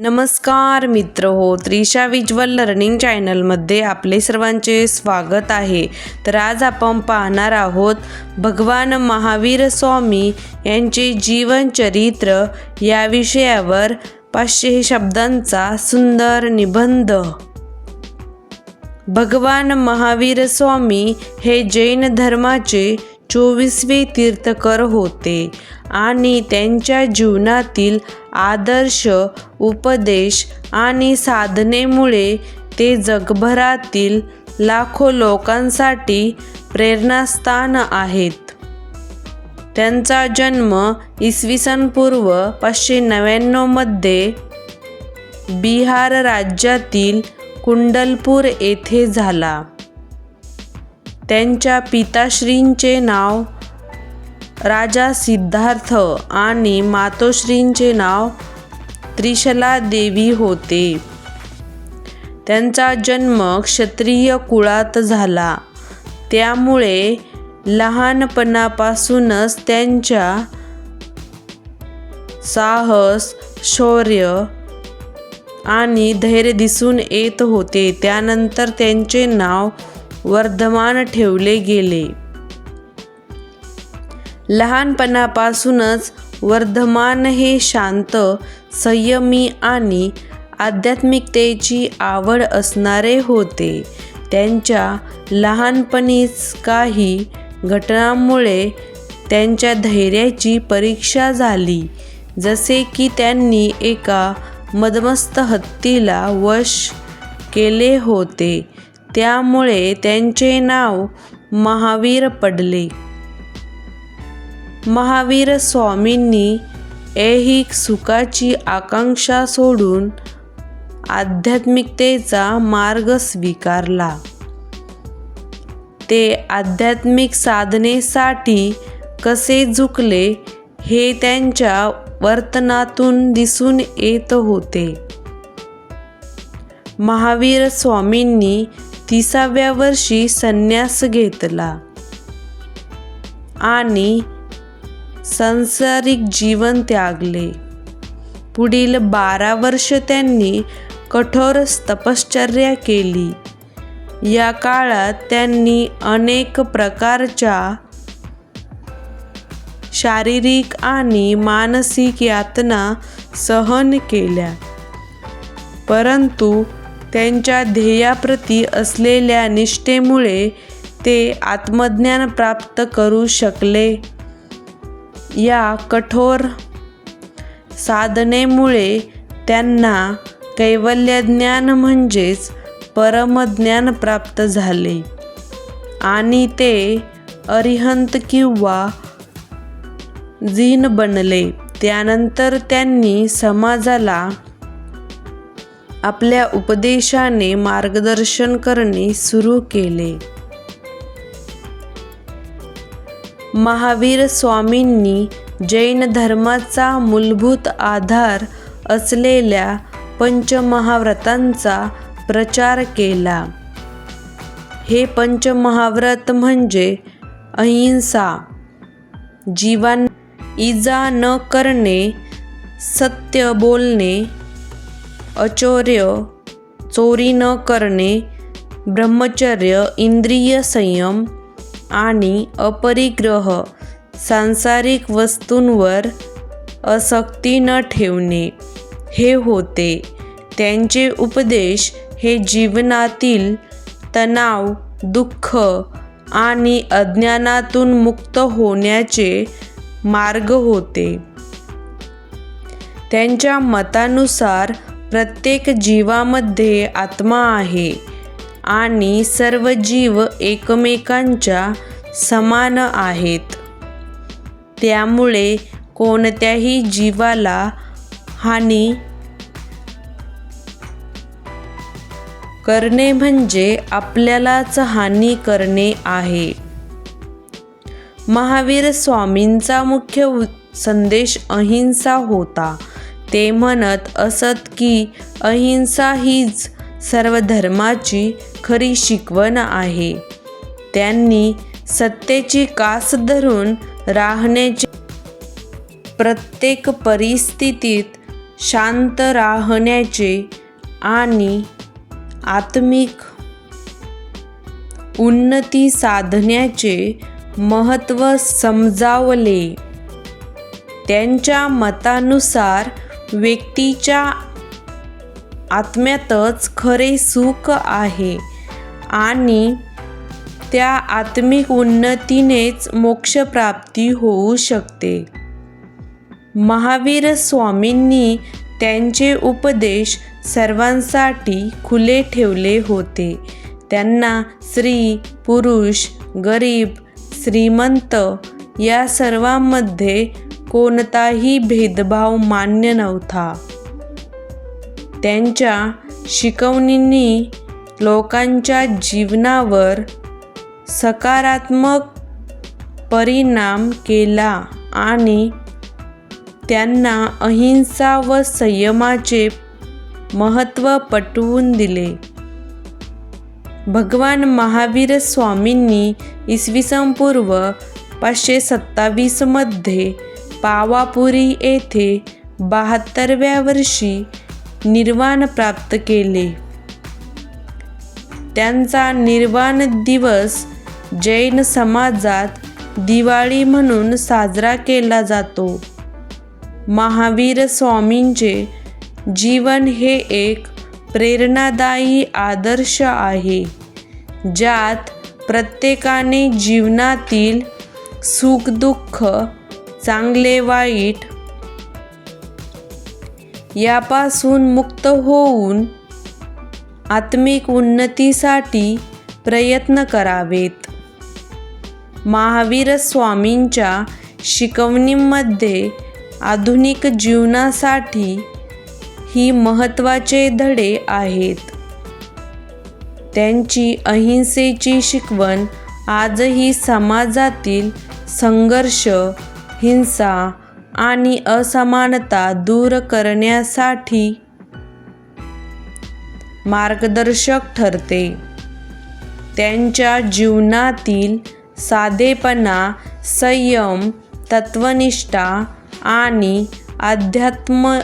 नमस्कार मित्र हो त्रिशा विज्वल लर्निंग चॅनलमध्ये आपले सर्वांचे स्वागत आहे. तर आज आपण पाहणार आहोत भगवान महावीर स्वामी यांचे जीवनचरित्र या विषयावर पाचशे शब्दांचा सुंदर निबंध. भगवान महावीर स्वामी हे जैन धर्माचे चोवीसवे तीर्थकर होते आणि त्यांच्या जीवनातील आदर्श उपदेश आणि साधनेमुळे ते जगभरातील लाखो लोकांसाठी प्रेरणास्थान आहेत. त्यांचा जन्म इसवी सन पूर्व पाचशे नव्याण्णवमध्ये बिहार राज्यातील कुंडलपूर येथे झाला. त्यांच्या पिताश्रींचे नाव राजा सिद्धार्थ आणि मातोश्रींचे नाव त्रिशला देवी होते. त्यांचा जन्म क्षत्रिय कुळात झाला. त्यामुळे लहानपणापासूनच त्यांच्या साहस शौर्य आणि धैर्य दिसून येत होते. त्यानंतर त्यांचे नाव वर्धमान ठेवले गेले. लहानपणापासूनच वर्धमान हे शांत संयमी आणि आध्यात्मिकतेची आवड असणारे होते. त्यांच्या लहानपणीच काही घटनांमुळे त्यांच्या धैर्याची परीक्षा झाली. जसे की त्यांनी एका मदमस्त हत्तीला वश केले होते. त्यामुळे त्यांचे नाव महावीर पडले. महावीर स्वामींनी ऐहिक सुखाची आकांक्षा सोडून आध्यात्मिकतेचा मार्ग स्वीकारला. ते आध्यात्मिक साधनेसाठी कसे झुकले हे त्यांच्या वर्तनातून दिसून येत होते. महावीर स्वामींनी तिसाव्या वर्षी संन्यास घेतला. आणि संसारिक जीवन त्यागले. पुढील बारा वर्ष त्यांनी कठोर तपश्चर्या केली. या काळात त्यांनी अनेक प्रकारच्या शारीरिक आणि मानसिक यातना सहन केल्या. परंतु त्यांच्या ध्येयाप्रती असलेल्या निष्ठेमुळे ते आत्मज्ञान प्राप्त करू शकले. या कठोर साधनेमुळे त्यांना कैवल्यज्ञान म्हणजेच परमज्ञान प्राप्त झाले आणि ते अरिहंत किंवा जीन बनले. त्यानंतर त्यांनी समाजाला आपल्या उपदेशाने मार्गदर्शन करणे सुरू केले. महावीर स्वामींनी जैन धर्माचा मूलभूत आधार असलेल्या पंचमहाव्रतांचा प्रचार केला. हे पंचमहाव्रत म्हणजे अहिंसा. जीवन इजा न करणे सत्य बोलणे अचौर्य चोरी न करणे ब्रह्मचर्य इंद्रिय संयम आणि अपरिग्रह सांसारिक वस्तूंवर आसक्ती न ठेवणे हे होते. त्यांचे उपदेश हे जीवनातील तणाव दुःख आणि अज्ञानातून मुक्त होण्याचे मार्ग होते. त्यांच्या मतानुसार प्रत्येक जीवामध्ये आत्मा आहे आणि सर्व जीव एकमेकांच्या समान आहेत. त्यामुळे कोणत्याही जीवाला हानी करणे म्हणजे आपल्यालाच हानी करणे आहे. महावीर स्वामींचा मुख्य संदेश अहिंसा होता. ते म्हणत असत की अहिंसा हीच सर्व धर्माची खरी शिकवण आहे. त्यांनी सत्तेची कास धरून राहण्याचे प्रत्येक परिस्थितीत शांत राहण्याचे आणि आत्मिक उन्नती साधण्याचे महत्त्व समजावले. त्यांच्या मतानुसार व्यक्तीच्या आत्म्यातच खरे सुख आहे आणि त्या आत्मिक उन्नतीनेच मोक्षप्राप्ती होऊ शकते. महावीर स्वामींनी त्यांचे उपदेश सर्वांसाठी खुले ठेवले होते. त्यांना स्त्री पुरुष गरीब श्रीमंत या सर्वांमध्ये कोणताही भेदभाव मान्य नव्हता. त्यांच्या शिकवणींनी लोकांच्या जीवनावर सकारात्मक परिणाम केला आणि त्यांना अहिंसा व संयमाचे महत्त्व पटवून दिले. भगवान महावीर स्वामींनी इसवी पूर्व पाचशे सत्तावीसमध्ये पावापुरी येथे बहात्तरव्या वर्षी निर्वाण प्राप्त केले. त्यांचा निर्वाण दिवस जैन समाजात दिवाळी म्हणून साजरा केला जातो. महावीर स्वामींचे जीवन हे एक प्रेरणादायी आदर्श आहे ज्यात प्रत्येकाने जीवनातील सुखदुःख चांगले वाईट यापासून मुक्त होऊन आत्मिक उन्नतीसाठी प्रयत्न करावेत. महावीर स्वामींच्या शिकवणीमध्ये आधुनिक जीवनासाठी ही महत्त्वाचे धडे आहेत. त्यांची अहिंसेची शिकवण आजही समाजातील संघर्ष हिंसा आणि असमानता दूर करण्यासाठी मार्गदर्शक ठरते. त्यांच्या जीवनातील साधेपणा संयम तत्वनिष्ठा आणि अध्यात्म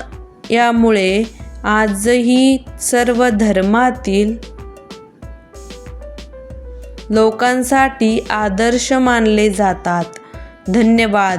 यामुळे आजही सर्व धर्मातील लोकांसाठी आदर्श मानले जातात. धन्यवाद.